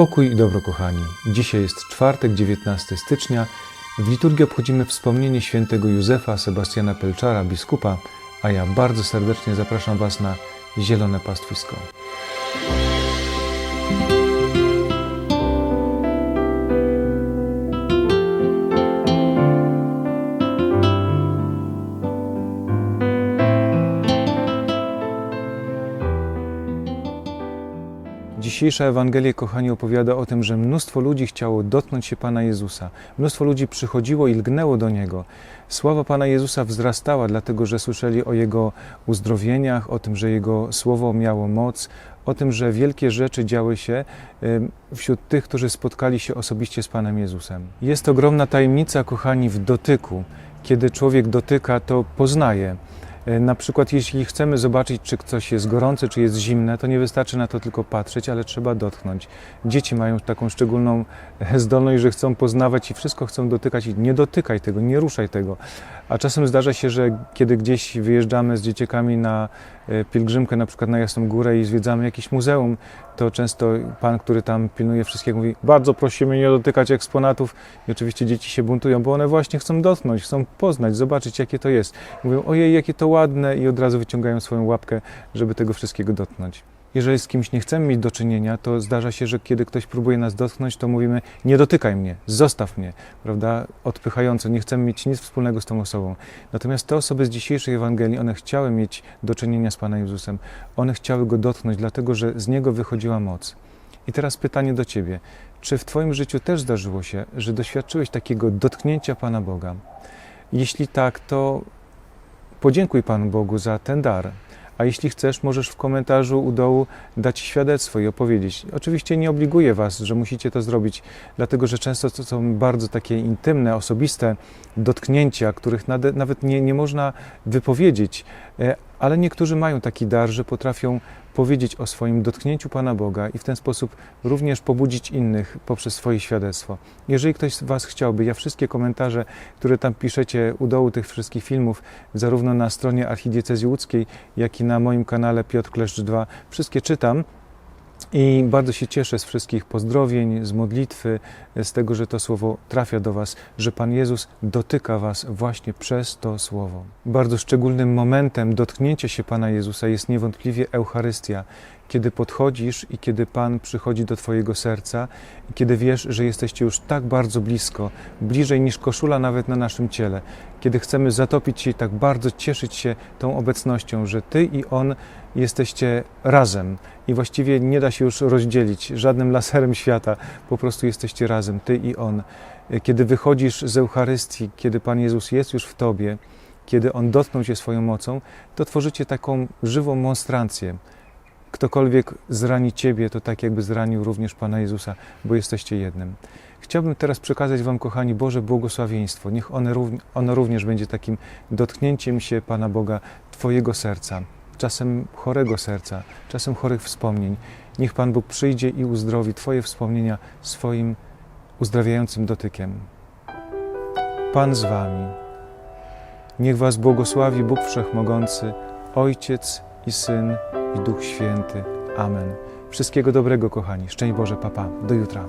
Pokój i dobro, kochani. Dzisiaj jest czwartek, 19 stycznia. W liturgii obchodzimy wspomnienie świętego Józefa Sebastiana Pelczara, biskupa, a ja bardzo serdecznie zapraszam Was na Zielone Pastwisko. Dzisiejsza Ewangelia, kochani, opowiada o tym, że mnóstwo ludzi chciało dotknąć się Pana Jezusa. Mnóstwo ludzi przychodziło i lgnęło do Niego. Sława Pana Jezusa wzrastała, dlatego że słyszeli o Jego uzdrowieniach, o tym, że Jego słowo miało moc, o tym, że wielkie rzeczy działy się wśród tych, którzy spotkali się osobiście z Panem Jezusem. Jest ogromna tajemnica, kochani, w dotyku. Kiedy człowiek dotyka, to poznaje. E, Na przykład, jeśli chcemy zobaczyć, czy coś jest gorące, czy jest zimne, to nie wystarczy na to tylko patrzeć, ale trzeba dotknąć. Dzieci mają taką szczególną e, zdolność, że chcą poznawać i wszystko chcą dotykać i nie dotykaj tego, nie ruszaj tego. A czasem zdarza się, że kiedy gdzieś wyjeżdżamy z dzieciakami na e, pielgrzymkę, na przykład na Jasną Górę i zwiedzamy jakieś muzeum, to często pan, który tam pilnuje wszystkiego, mówi: Bardzo prosimy nie dotykać eksponatów. I oczywiście dzieci się buntują, bo one właśnie chcą dotknąć, chcą poznać, zobaczyć, jakie to jest. Mówią: Ojej, jakie to ładne, i od razu wyciągają swoją łapkę, żeby tego wszystkiego dotknąć. Jeżeli z kimś nie chcemy mieć do czynienia, to zdarza się, że kiedy ktoś próbuje nas dotknąć, to mówimy: Nie dotykaj mnie, zostaw mnie, prawda? Odpychająco, nie chcemy mieć nic wspólnego z tą osobą. Natomiast te osoby z dzisiejszej Ewangelii, one chciały mieć do czynienia z Panem Jezusem, one chciały go dotknąć, dlatego że z niego wychodziła moc. I teraz pytanie do Ciebie: czy w Twoim życiu też zdarzyło się, że doświadczyłeś takiego dotknięcia Pana Boga? Jeśli tak, to podziękuj Panu Bogu za ten dar. A jeśli chcesz, możesz w komentarzu u dołu dać świadectwo i opowiedzieć. Oczywiście nie obliguję Was, że musicie to zrobić, dlatego że często to są bardzo takie intymne, osobiste dotknięcia, których nawet nie, nie można wypowiedzieć, E, ale niektórzy mają taki dar, że potrafią powiedzieć o swoim dotknięciu Pana Boga i w ten sposób również pobudzić innych poprzez swoje świadectwo. Jeżeli ktoś z Was chciałby, ja wszystkie komentarze, które tam piszecie u dołu tych wszystkich filmów, zarówno na stronie Archidiecezji Łódzkiej, jak i na moim kanale Piotr Kleszcz 2, wszystkie czytam. I bardzo się cieszę z wszystkich pozdrowień, z modlitwy, z tego, że to słowo trafia do Was, że Pan Jezus dotyka Was właśnie przez to słowo. Bardzo szczególnym momentem dotknięcia się Pana Jezusa jest niewątpliwie Eucharystia, kiedy podchodzisz i kiedy Pan przychodzi do Twojego serca kiedy wiesz, że jesteście już tak bardzo blisko, bliżej niż koszula nawet na naszym ciele, kiedy chcemy zatopić się i tak bardzo cieszyć się tą obecnością, że Ty i On jesteście razem i właściwie nie da się już rozdzielić żadnym laserem świata, po prostu jesteście razem, Ty i On. Kiedy wychodzisz z Eucharystii, kiedy Pan Jezus jest już w Tobie, kiedy On dotknął Cię swoją mocą, to tworzycie taką żywą monstrancję. Ktokolwiek zrani Ciebie, to tak jakby zranił również Pana Jezusa, bo jesteście jednym. Chciałbym teraz przekazać Wam, kochani, Boże błogosławieństwo. Niech rów- ono również będzie takim dotknięciem się Pana Boga, Twojego serca, czasem chorego serca, czasem chorych wspomnień. Niech Pan Bóg przyjdzie i uzdrowi Twoje wspomnienia swoim uzdrawiającym dotykiem. Pan z Wami. Niech Was błogosławi Bóg Wszechmogący, Ojciec i Syn i Duch Święty. Amen. Wszystkiego dobrego, kochani. Szczęść Boże, papa. Do jutra.